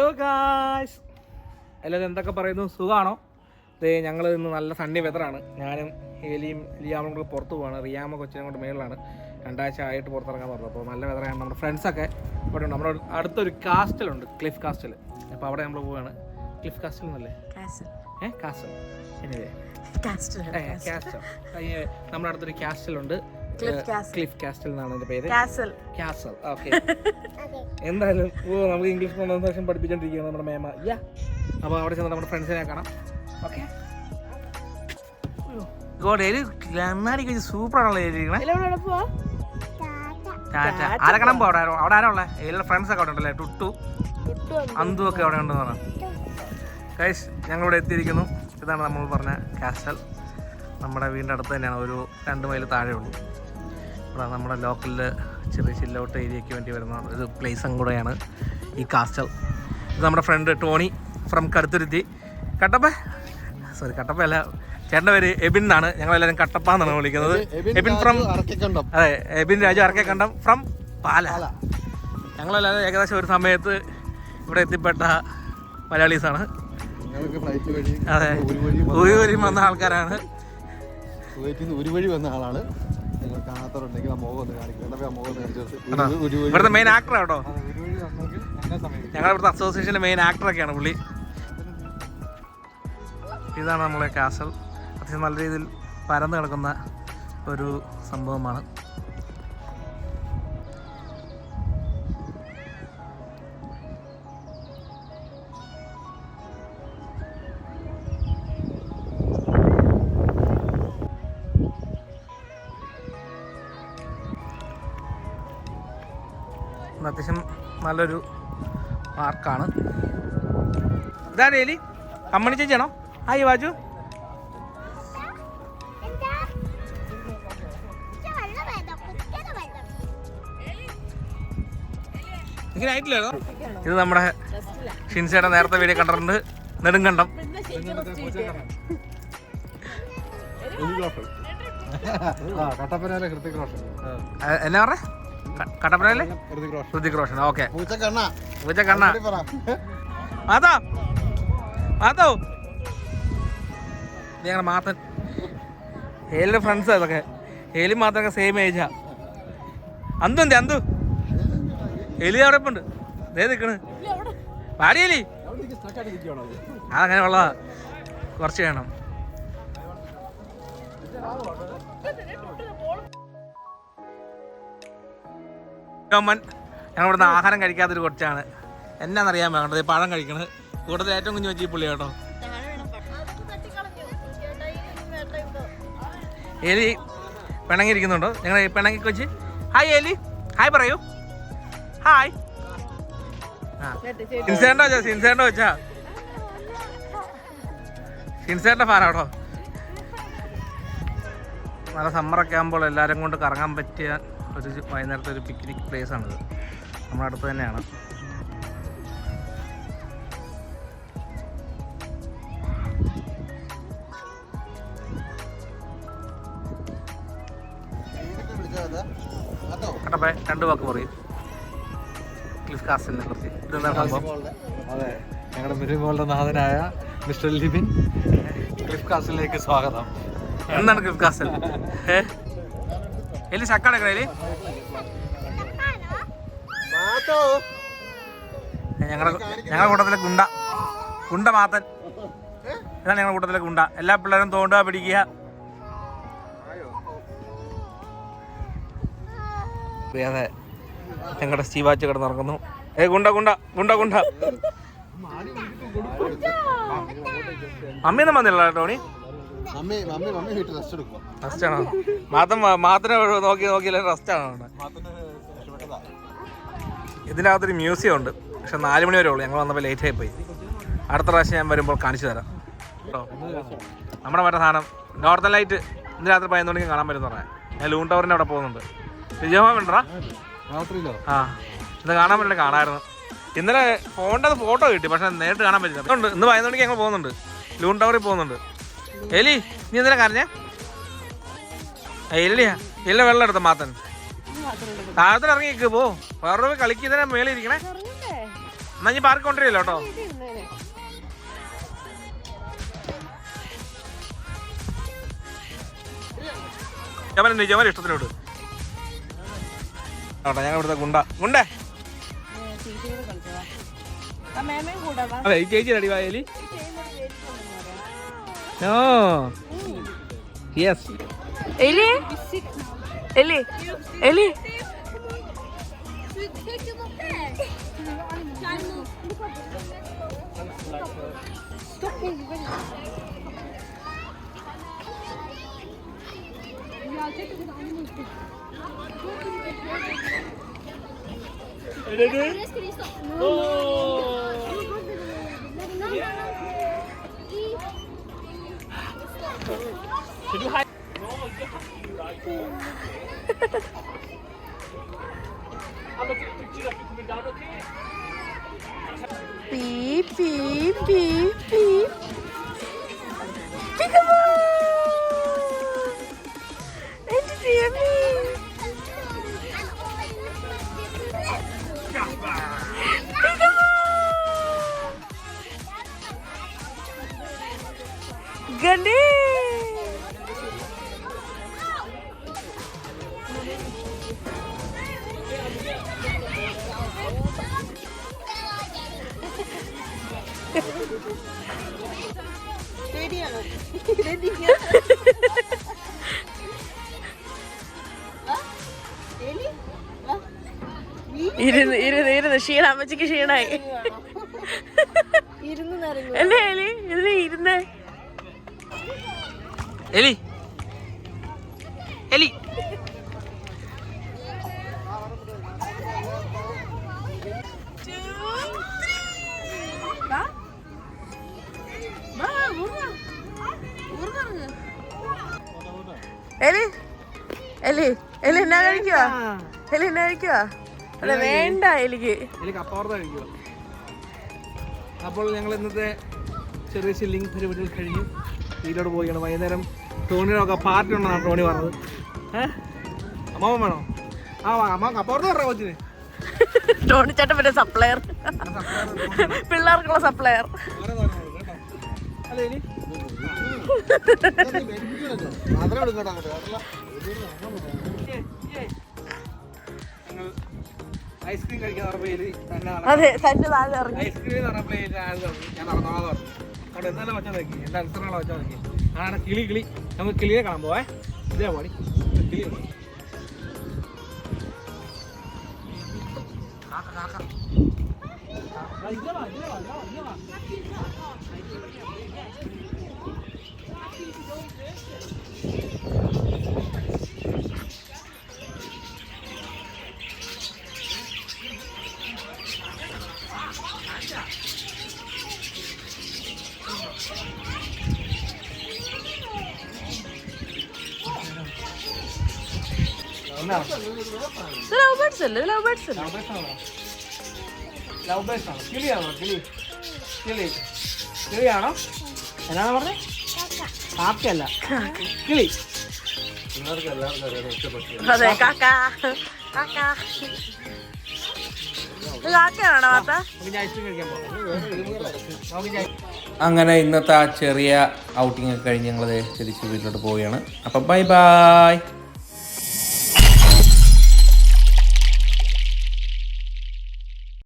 Hello guys എല്ലാവരും എന്തൊക്കെ പറയുന്നു? സുഖമാണോ ദേ ഞങ്ങൾ ഇന്ന് നല്ല സണ്ണി വെതറാണ് ഞാനും ഏലിയും ലിയാമും കൂടെ പുറത്ത് പോവാണ്. റിയാമ കൊച്ചിനെ കൊണ്ട് മേളിലാണ്. രണ്ടാഴ്ച ആയിട്ട് പുറത്തിറങ്ങാൻ പറഞ്ഞു. അപ്പോൾ നല്ല വെതറാണ് നമ്മുടെ ഫ്രണ്ട്സൊക്കെ ഇവിടെ ഉണ്ട്. നമ്മുടെ അടുത്തൊരു കാസ്റ്റലുണ്ട് ക്ലിഫ് കാസ്റ്റൽ അപ്പോൾ അവിടെ നമ്മൾ പോവാണ്. ക്ലിഫ് കാസ്റ്റൽ എന്നല്ലേ. ഏഹ് കാസ്റ്റൽ. കാസ്റ്റൽ നമ്മുടെ അടുത്തൊരു കാസ്റ്റലുണ്ട്. ക്ലിഫ് കാസ്റ്റൽ എന്നാണ് എന്റെ പേര്. Castle. Castle okay. എന്തായാലും ഓ നമുക്ക് ഇംഗ്ലീഷ് കോൺവെർസേഷൻ പഠിപ്പിച്ചോണ്ടിരിക്കുകയാണ് നമ്മുടെ മേമ യാ അപ്പോൾ അവിടെ ചെന്ന് നമ്മുടെ ഫ്രണ്ട്സിനെ കാണാം. ഓക്കെ സൂപ്പർ കഴിച്ച് സൂപ്പറാണല്ലോ എഴുതിയിരിക്കണേ ടാറ്റ. ആരെ കാണാൻ പോ അവിടെ അവിടെ ആരാ ഉള്ളത് എല്ലാ ഫ്രണ്ട്സ് ഒക്കെ അവിടെ ഉണ്ടല്ലേ? ടുട്ടു. അന്തു ഒക്കെ അവിടെ ഉണ്ടെന്ന് പറഞ്ഞു. കൈസ് ഞങ്ങളിവിടെ എത്തിയിരിക്കുന്നു. ഇതാണ് നമ്മൾ പറഞ്ഞ കാസ്റ്റൽ നമ്മുടെ വീടിന്റെ അടുത്ത് തന്നെയാണ്. ഒരു രണ്ട് മൈൽ താഴെ ഉള്ളൂ ഇവിടെ നമ്മുടെ ലോക്കലിൽ ചെറിയ ചില്ലോട്ട് ഏരിയയ്ക്ക് വേണ്ടി വരുന്ന ഒരു പ്ലേസും കൂടെയാണ് ഈ കാസ്റ്റൽ ഇത് നമ്മുടെ friend Tony from Kaduthuruthy. Kattappa? Sorry Kattappa അല്ല. ചേട്ടന്റെ പേര് എബിൻ എന്നാണ്. ഞങ്ങളെല്ലാവരും കട്ടപ്പ എന്നാണ് വിളിക്കുന്നത്. എബിൻ ഫ്രം അതെ എബിൻ രാജു അറക്കേക്കണ്ടം ഫ്രം പാല. ഞങ്ങളെല്ലാവരും ഏകദേശം ഒരു സമയത്ത് ഇവിടെ എത്തിപ്പെട്ട മലയാളീസാണ്. അതെ. ഒരു വഴി വന്ന ആൾക്കാരാണ്. ഒരു വഴി വന്ന ആളാണ്. കാണാത്തവരുണ്ടെങ്കിൽ ആ മുഖം ഒന്ന് കാണിക്കുന്നത് ആ മുഖം ഒന്ന് കാണിച്ചു കൊടുത്ത് ആണോ? ഒരു- ഒരു വഴി ഇവിടുത്തെ മെയിൻ ആക്ടർ സമയം ഞങ്ങളുടെ ഇവിടുത്തെ അസോസിയേഷന്റെ മെയിൻ ആക്ടറൊക്കെയാണ് പുള്ളി. ഇതാണ് നമ്മളെ കാസൽ അത്യാവശ്യം നല്ല രീതിയിൽ പരന്നു കിടക്കുന്ന ഒരു സംഭവമാണ്. അത്യാവശ്യം നല്ലൊരു മാർക്കാണ്. ഇതാണ് എലി? അമ്മണി ചേച്ചിയാണോ? ആയി വാജു. ഇങ്ങനെ ഇത് നമ്മുടെ ഷിൻസയുടെ നേരത്തെ വീഡിയോ കണ്ടിട്ടുണ്ട്. നെടുങ്കണ്ടം. എന്നാ പറഞ്ഞേ? കട്ടപ്പനയിലെ ഋതിക് റോഷൻ. ഓക്കെ. പൂച്ച കണ്ണ പറ. മാതാ മാതോ ഞങ്ങളുടെ മാത്തൻ. ഏലിന്റെ ഫ്രണ്ട്സ് അതൊക്കെ ഏലി മാത്രമൊക്കെ സെയിം ഏജാ അന്തു എന്തേ അന്തു? എലി അവിടെ ഇപ്പുണ്ട് ദേ നിൽക്കണ് പാടി എലി അതങ്ങനെ ഉള്ളതാ. കുറച്ച് വേണം. ഞങ്ങൾ ഇവിടുന്ന് ആഹാരം കഴിക്കാത്തൊരു കൊച്ചാണ്. എന്നാന്നറിയാൻ വേണ്ടത്? പഴം കഴിക്കണത് കൂടുതൽ ഏറ്റവും കുഞ്ഞു വെച്ചി പുള്ളി കേട്ടോ. എലി പിണങ്ങിയിരിക്കുന്നുണ്ടോ? ഞങ്ങൾ പിണങ്ങി കൊച്ചി. ഹായ് എലി. ഹായ് പറയൂ. ഹായ് സിൻസേണ്ട വെച്ചാ സിൻസേണ്ട വെച്ചാ സിൻസേണ്ട ഫാനാട്ടോ നല്ല സമ്മറൊക്കെ ആകുമ്പോൾ എല്ലാവരും കൊണ്ട് കറങ്ങാൻ പറ്റിയ ഒരു വൈകുന്നേരത്തെ ഒരു പിക്നിക് പ്ലേസ് ആണിത്. നമ്മുടെ അടുത്ത് തന്നെയാണ്. കട്ടപ്പ രണ്ട് വാക്ക് പറയും. ക്ലിഫ് കാസ്റ്റലിനെ കുറിച്ച് ഇതെന്താണ് സംഭവം? അതെ ഞങ്ങളുടെ മിരുമോളുടെ നാഥനായ മിസ്റ്റർ ലിബിൻ ക്ലിഫ് കാസിലേക്ക് സ്വാഗതം. എന്താണ് ക്ലിഫ് കാസ്റ്റൽ എലി ചക്കടക്കണ എലി? ഞങ്ങളുടെ ഞങ്ങളുടെ കൂട്ടത്തിലെ ഗുണ്ട. ഗുണ്ട മാത്തൻ. ഇതാണ് ഞങ്ങളുടെ കൂട്ടത്തിലെ ഗുണ്ട. എല്ലാ പിള്ളേരും തോണ്ടുക പിടിക്കുക. അതെ ഞങ്ങളുടെ സ്റ്റീവാച്ച് കിടന്നിറങ്ങുന്നു. ഏ ഗുണ്ട ഗുണ്ട ഗുണ്ട ഗുണ്ട. അമ്മയൊന്നും വന്നില്ല ടോണി? റെസ്റ്റ് ആണോ? നോക്കി നോക്കിയില്ല റെസ്റ്റ് ആണോ? അവിടെ ഇതിന്റെ അകത്തൊരു മ്യൂസിയം ഉണ്ട്. പക്ഷെ നാല് മണി വരെ ഉള്ളൂ. ഞങ്ങൾ വന്നപ്പോൾ ലേറ്റ് ആയി പോയി. അടുത്ത പ്രാവശ്യം ഞാൻ വരുമ്പോൾ കാണിച്ചു തരാം. കേട്ടോ നമ്മുടെ മറ്റേ സാധനം നോർത്തൻ ലൈറ്റ് ഇന്ന് രാത്രി പതിനൊന്ന് മണിക്ക് കാണാൻ പറ്റുന്ന പറഞ്ഞാൽ ഞാൻ ലൂൺ ടവറിന്റെ അവിടെ പോകുന്നുണ്ട്. വേണ്ടടാ രാത്രിയിലോ? ആ. ഇത് കാണാൻ പറ്റില്ല കാണാമായിരുന്നു ഇന്നലെ ഫോണിന്റെ ഫോട്ടോ കിട്ടി. പക്ഷെ നേരിട്ട് കാണാൻ പറ്റില്ല. ഉണ്ട് ഇന്ന് പതിനൊന്ന് മണിക്ക് ഞങ്ങൾ പോകുന്നുണ്ട്. ലൂൺ ടവറിൽ പോകുന്നുണ്ട്. എലി നീ എന്തിനാ കരഞ്ഞേ? എലിയാ എല്ലാം വെള്ളം എടുത്ത മാത്തൻ. താഴത്തിൽ ഇറങ്ങി നിൽക്ക് പോ. വേറെ പോയി കളിക്കുന്നതിനെ മേലെ ഇരിക്കണേ. എന്നാ ഞാൻ പാർക്ക് കൊണ്ടുവരില്ലോ കേട്ടോ. ജമൻ ജമൻ ഇഷ്ടത്തിനോട്. കേട്ടോ ഞങ്ങൾ ഇവിടുത്തെ ഗുണ്ട. ഗുണ്ടേ. മേമയും കൂടെ വാ അതെ ഈ ചേച്ചി അടി വായലി ഓ yes Did you hide? Beep, beep, beep, beep. Peekaboo! ഇരുന്ന് ഇരുന്ന് ഇരുന്ന്. ക്ഷീണ അമ്മച്ചിക്ക് ക്ഷീണായി. അല്ലേ എലി? ഇതിന് ഇരുന്ന്. എലി. എലി. എലി എലി എലി എന്നാ കഴിക്കുവാ? എലി എന്നാ കഴിക്കുവാ? അല്ല വേണ്ട എലിക്ക്. എലി അപ്പാർത്ത കഴിക്കുക അപ്പോൾ ഞങ്ങൾ ഇന്നത്തെ ചെറിയ ചില്ലിങ് പരിപാടികൾ കഴിഞ്ഞു വീട്ടിലോട്ട് പോവുകയാണ്. വൈകുന്നേരം ടോണിനൊക്കെ പാർട്ടി ഉണ്ടെന്നാണ് ടോണി പറഞ്ഞത്. ഏഹ് അമ്മാവൻ വേണോ? ആ അമ്മ കപ്പവർത്ത പറഞ്ഞ കൊച്ചിന്. ടോണിച്ചേട്ടൻ പിന്നെ സപ്ലയർ പിള്ളേർക്കുള്ള സപ്ലയർ അല്ല എനി അല്ലേ ഐസ്ക്രീം കഴിക്കാൻ അതെ തന്നെ താഴെ ഇറങ്ങി ഐസ്ക്രീം ഞാൻ നടന്നോളാം അവിടെ എന്തായാലും വെച്ചാൽ നോക്കി എന്റെ അനുസരണമുള്ള വെച്ചാൽ നോക്കി ആണ് കിളി കിളി നമുക്ക് കിളിയെ കാണാൻ പോവേ ഇതേ പാടി കിളി. കാക്ക, കാക്ക. ആ, ഇതാ ഇതാ ഇതിലെ ലവ് ബേർഡ്സ് അല്ലേ? ലവ് ബേർഡ്സ് ലവ് ബേഴ്സ് ആണോ? കിളിയാണോ? കിളി. കിളി. കിളിയാണോ? എന്നാണ് പറഞ്ഞത് കാക്കയല്ല. കിളി. അതെ കാക്ക. കാക്ക. അങ്ങനെ ഇന്നത്തെ ആ ചെറിയ ഔട്ടിംഗ് ഒക്കെ കഴിഞ്ഞ് ഞങ്ങൾ തിരിച്ച് വീട്ടിലോട്ട് പോവുകയാണ്. അപ്പം ബൈ ബൈ